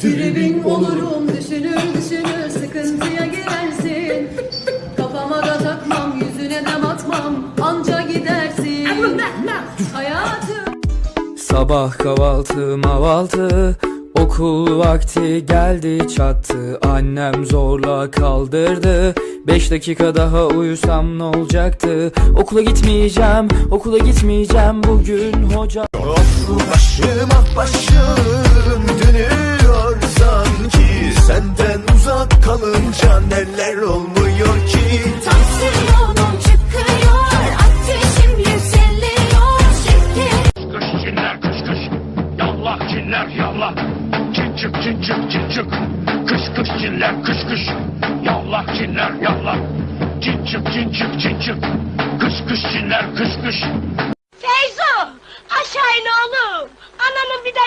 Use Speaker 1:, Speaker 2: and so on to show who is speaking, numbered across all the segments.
Speaker 1: Tribin olurum düşünür düşünür sıkıntıya girersin. Kafama da takmam yüzüne de batmam anca gidersin. Hayatım.
Speaker 2: Sabah kahvaltı mavaltı Okul vakti geldi çattı. Annem zorla kaldırdı. Beş dakika daha uyusam ne olacaktı? Okula gitmeyeceğim okula gitmeyeceğim. Bugün hoca
Speaker 3: Başım ah başım dönüyor sanki. Senden uzak kalınca neler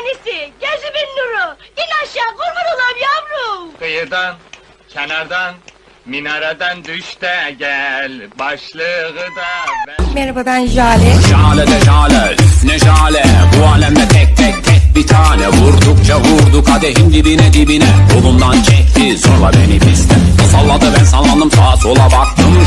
Speaker 4: Tanesi, gözümün nuru. İn aşağı, kurban olayım yavrum.
Speaker 5: Kıyıdan, kenardan, minareden düş de gel. Başlığı da ver.
Speaker 6: Merhaba ben Jale.
Speaker 7: Jale de jale, ne jale Bu alemde tek tek tek bir tane Vurdukça vurdu kadehin dibine dibine Kolumdan çekti zorla beni piste salladı ben sallandım sağa sola baktım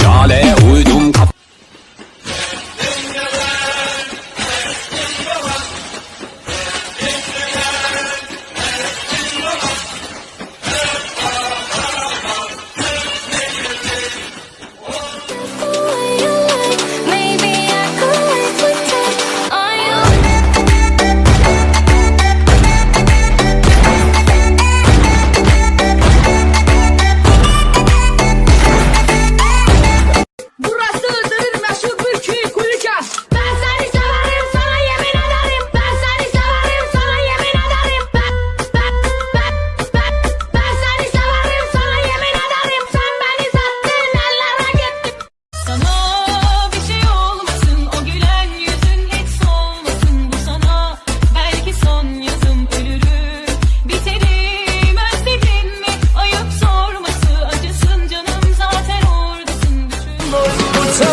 Speaker 3: со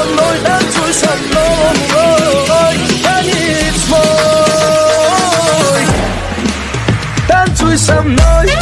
Speaker 3: мной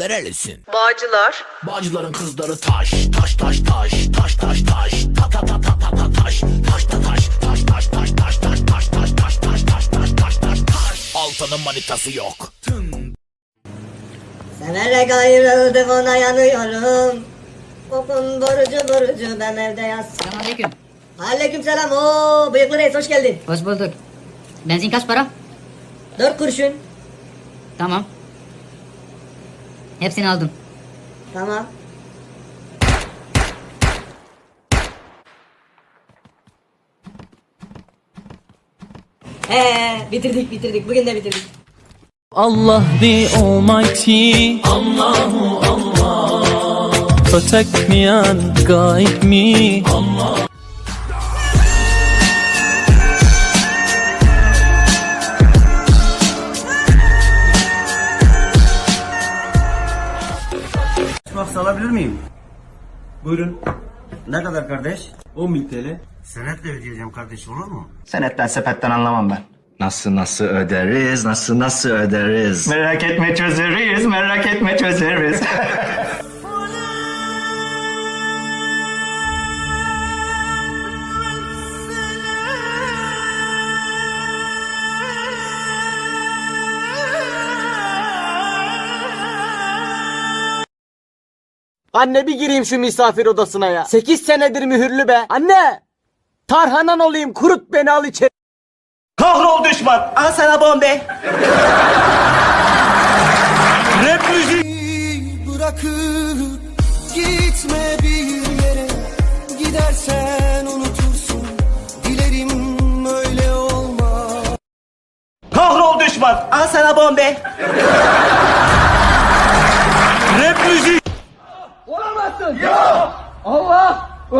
Speaker 3: nerelisin?
Speaker 6: Bağcılar.
Speaker 3: Bağcıların kızları taş taş taş taş taş taş taş ta ta ta ta ta ta taş taş ta taş taş taş taş taş taş taş taş taş taş taş taş taş taş taş Altanın manitası yok.
Speaker 8: Severek ayrıldık ona yanıyorum. Okun borucu borucu ben evde yaz.
Speaker 1: Selamünaleyküm
Speaker 8: Aleyküm selam. Oo, bıyıklı reis hoş geldin.
Speaker 1: Hoş bulduk Benzin kaç para?
Speaker 8: Dört kurşun.
Speaker 1: Tamam Hepsini aldım
Speaker 8: Tamam. Ee, bitirdik bitirdik. Bugün de bitirdik.
Speaker 2: Allah the Almighty Allahu Allah Protect me and guide me
Speaker 9: Bak alabilir miyim? Buyurun. Ne kadar kardeş? 10 bin TL. Senetle ödeyeceğim kardeş olur mu?
Speaker 3: Senetten sepetten anlamam ben. Nasıl nasıl öderiz, nasıl nasıl öderiz.
Speaker 9: Merak etme çözeriz, merak etme çözeriz.
Speaker 6: Anne bir gireyim şu misafir odasına ya. 8 senedir mühürlü be. Anne! Tarhanan olayım kurut beni al içeri.
Speaker 9: Kahrol düşman. Al sana bombe. Rap müzik.
Speaker 3: Bırakıp gitme bir yere Gidersen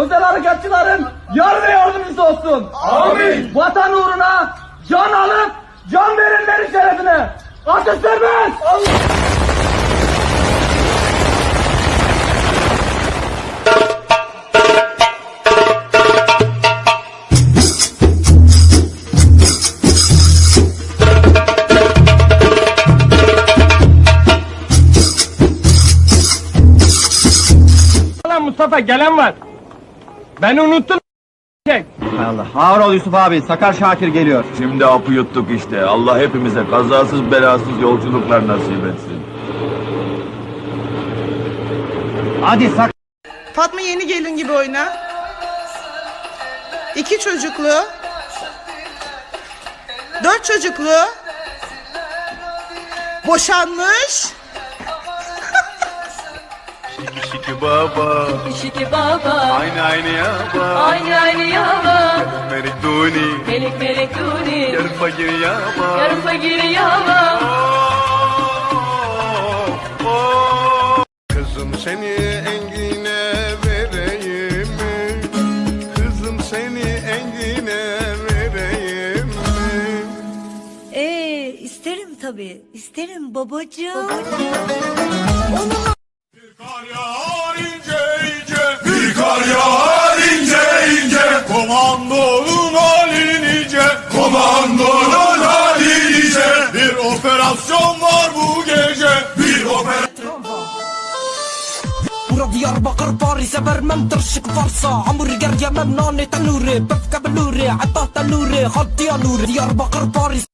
Speaker 6: Özel harekatçıların yar ve yardımcısı ol. olsun. Amin. Vatan uğruna can alıp can verenlerin şerefine. Atış serbest.
Speaker 5: Lan Mustafa gelen var. Beni unuttun. Çek.
Speaker 9: Allah. Ağır ol Yusuf abi. Sakar Şakir geliyor.
Speaker 10: Şimdi apı yuttuk işte. Allah hepimize kazasız belasız yolculuklar nasip etsin.
Speaker 9: Hadi sak.
Speaker 11: Fatma yeni gelin gibi oyna. İki çocuklu. Dört çocuklu. Boşanmış.
Speaker 10: Şiki baba.
Speaker 12: Şiki baba
Speaker 10: Aynı aynı ya baba.
Speaker 12: Aynı aynı yava
Speaker 10: Merik duni.
Speaker 12: Melek melek duni
Speaker 10: Yarın fakir ya baba.
Speaker 12: Yarın fakir yava
Speaker 10: Kızım seni engine vereyim mi? Kızım seni engine vereyim mi?
Speaker 8: Ee, isterim tabii. İsterim babacığım.
Speaker 10: Kar operasyon var bu gece. Bir operasyon.
Speaker 2: Bura Diyarbakır Paris'e vermem tırşık varsa Hamburger yemem nane tanuri Pöfke beluri Hatta tanuri Hatta nuri Diyarbakır Paris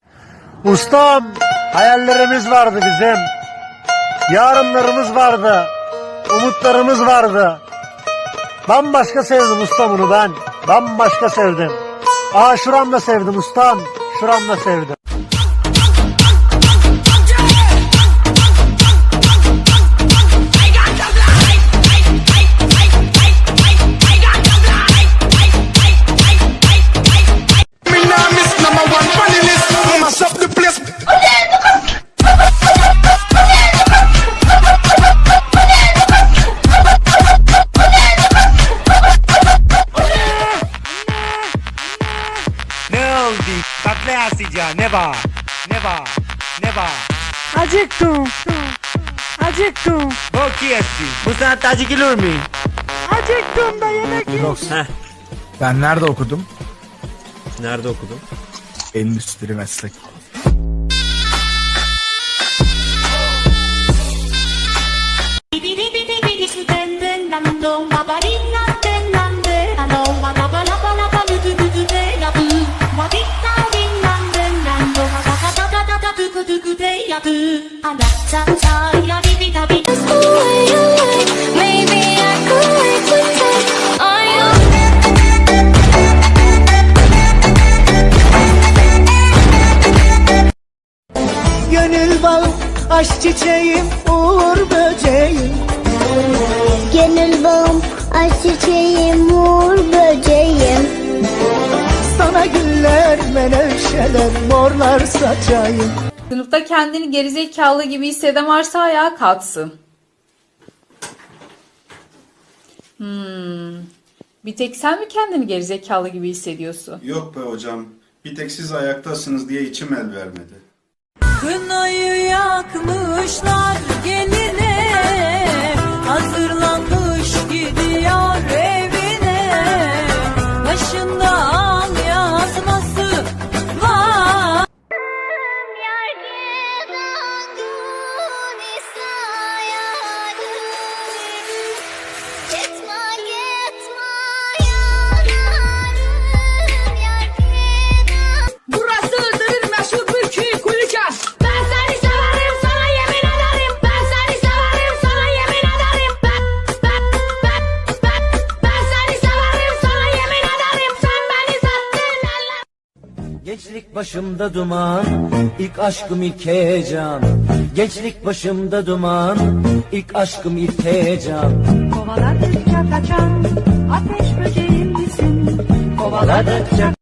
Speaker 9: Ustam. Hayallerimiz vardı bizim. Yarınlarımız vardı. Umutlarımız vardı. Bambaşka sevdim ustam bunu ben. Bambaşka sevdim. Aa şuramda sevdim ustam. Şuramda sevdim. Yasıca ne var? Ne var? Ne var?
Speaker 2: Acıktım Acıktım
Speaker 9: Bok yesin. Bu saatte acıkılır mı?
Speaker 2: Acıktım da yemek
Speaker 3: Ben nerede okudum?
Speaker 9: Nerede okudun?
Speaker 3: Endüstri meslek.
Speaker 4: Maybe I could wait to take all your
Speaker 2: Gönül bağım Aşk çiçeğim Uğur böceğim.
Speaker 4: Gönül bağım, aşk çiçeğim, uğur böceğim.
Speaker 2: Sana güller menevşeler Morlar saçayım
Speaker 12: Sınıfta kendini gerizekalı gibi hisseden varsa ayağa kalksın. Hmm. Bir tek sen mi kendini gerizekalı gibi hissediyorsun?
Speaker 10: Yok be hocam. Bir tek siz ayaktasınız diye içim el vermedi.
Speaker 12: Kınayı yakmışlar geline Hazırlanmış gidiyor
Speaker 2: Gençlik başımda duman ilk aşkım ilk heyecan Gençlik başımda duman ilk aşkım ilk heyecan
Speaker 12: Kovaladıkça kaçan ateş böceğim misin?
Speaker 2: Kovaladıkça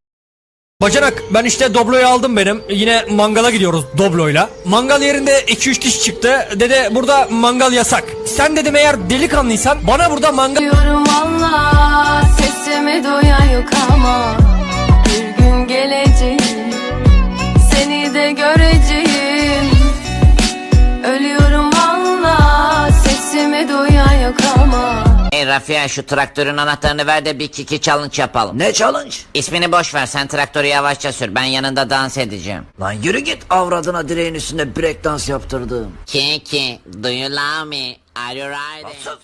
Speaker 3: Bacanak ben işte Doblo'yu aldım benim. Yine mangala gidiyoruz Doblo'yla. Mangal yerinde 2-3 kişi çıktı. Dede burada mangal yasak. Sen dedim eğer delikanlıysan bana burada mangal...
Speaker 12: Diyorum valla sesimi duyan yok ama geleceğim Seni de göreceğim Ölüyorum valla Sesimi duyan yok ama
Speaker 13: Hey Rafia şu traktörün anahtarını ver de bir kiki challenge yapalım.
Speaker 14: Ne challenge?
Speaker 13: İsmini boş ver sen traktörü yavaşça sür ben yanında dans edeceğim.
Speaker 14: Lan yürü git avradına direğin üstünde break dans yaptırdım.
Speaker 13: Kiki do you love me? Are you riding?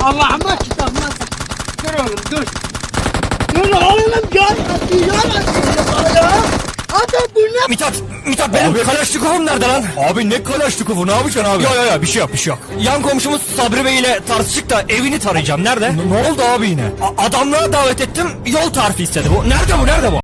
Speaker 4: Allah'ıma kitabına Dur oğlum dur.
Speaker 15: Mithat, Mithat benim Kalaşnikov'um nerede lan? Abi ne Kalaşnikov'u ne yapacaksın abi? Ya ya ya bir şey yok bir şey yok. Yan komşumuz Sabri Bey ile tartıştık da evini tarayacağım nerede? Ne, oldu abi yine? adamlığa davet ettim yol tarifi istedi bu. Nerede bu nerede bu?